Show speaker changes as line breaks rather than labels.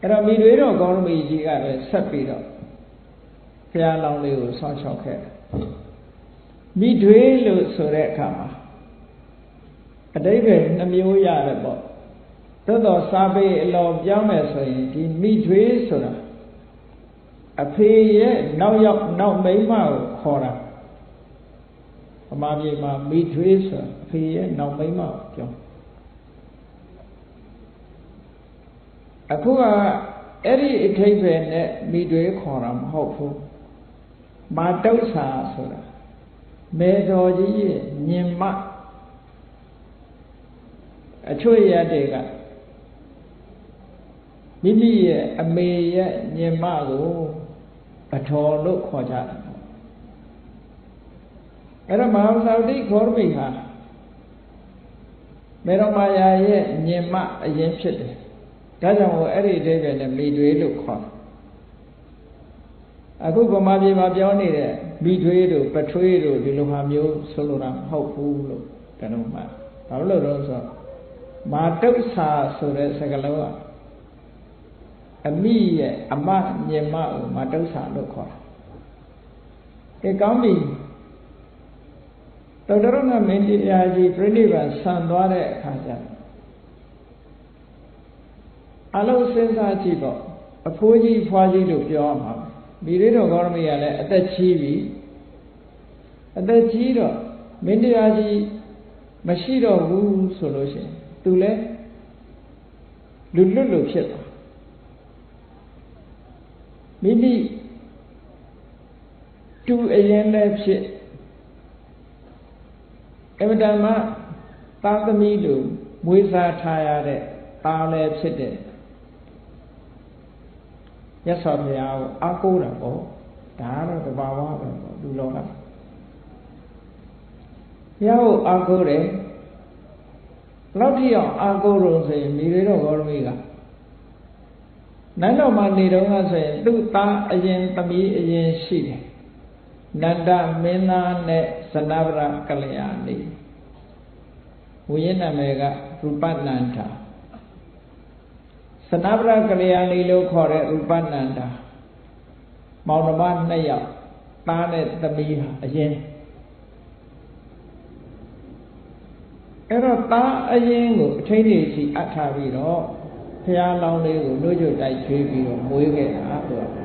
အဲ့တော့မိတွေတော်ကောင်းမီကြီးကလည်းဆက်ပြီးတော့ဘုရားလောင်းလေးကိုဆောင်းချောက်ခဲ့တယ်မိတွေလို့ဆိုတဲ့အခါမှာအတိတ်ပဲနှမျိုးရတယ်ပေါ့သို့တော်စာပေအလောပြောင်းမယ်ဆိုရင်ဒီမိတွေဆိုတာအဖေရဲ့နောက်ရောက်နောက်မိန်းမကိုခေါ်တာဗမာပြည်မှာမိတွေဆိုတာအဖေရဲ့နောက်မိန်းမကိုပြော အခုကအဲ့ဒီအထိပ္ပယ်နဲ့မိတွေခေါ်တာမဟုတ်ဘူးမာတုတ်ဆာဆိုတာမေတော်ကြီးရဲ့ညင်မအချွေရတဲ့ကမိမိရဲ့အမေရဲ့ညင်မကိုအထော်လို့ခေါ်ကြတယ်အဲ့တော့မဟာသာတိခေါ်မိဟာမေတော်မာယာရဲ့ညင်မအရင်ဖြစ်တယ် ဒါကြောင့်ဟိုအဲ့ဒီအဓိပ္ပာယ်နဲ့မိတွေလို့ခေါ်တယ်အခုဗမာပြည်မှာပြောနေတဲ့မိထွေးတို့ပထွေးတို့ဒီလိုဟာမျိုးဆိုလိုတာမဟုတ်ဘူးလို့တနုမှဘာလို့လဲဆိုတော့မာတုဆာဆိုတဲ့စကားလုံးကအမိရဲ့အမညင်မကိုမာတုဆာလို့ခေါ်တာကဲကောင်းပြီတော်တော်ကမင်းတရားကြီးပြိဋိဘံဆံသွားတဲ့အခါကျ အလုံးစဉ်းစားကြည့်ပေါ့အဖိုးကြီးဖွားကြီးလို့ပြောရမှာမိရိတော်ကောရမီကလည်းအသက်ကြီးပြီအသက်ကြီးတော့မင်းတရားကြီးမရှိတော့ဘူးဆိုလို့ရှိရင်သူလည်းလူလွတ်လို့ဖြစ်သွားမိမိတူအရင်လည်းဖြစ်အမတမသာသမီလိုမွေးစားထားရတဲ့သားလည်းဖြစ်တဲ့ ရသော်ဘုရားကိုအားကိုးတာပေါ့ဒါကတော့တဘာဝပဲပေါ့လူလောကဘုရားကိုအားကိုးတယ်လောက်ထိအောင်အားကိုးလို့ဆိုရင်မိရေတော်ဂေါရမိကနိုင်တော်မှာနေတော့ဆိုရင်သူ့သားအရင်သမီးအရင်ရှိတယ်နန္ဒမင်းသားနဲ့ဇနဗရကလျာဏီဝိညာဉ်နာမည်ကရူပနန္ဒာ သနဗရကလျာဏီလို့ခေါ်တဲ့ရူပနန္ဒာမောင်နှမနှစ်ယောက်သားနဲ့သမီးဟာအရင်အဲ့တော့သားအရင်ကိုအထိတ်တွေစီအပ်ထားပြီးတော့ဘုရားလောင်းလေးကိုနှုတ်ကြတိုက်ချွေးပြီးတော့မွေးခဲ့တာသူက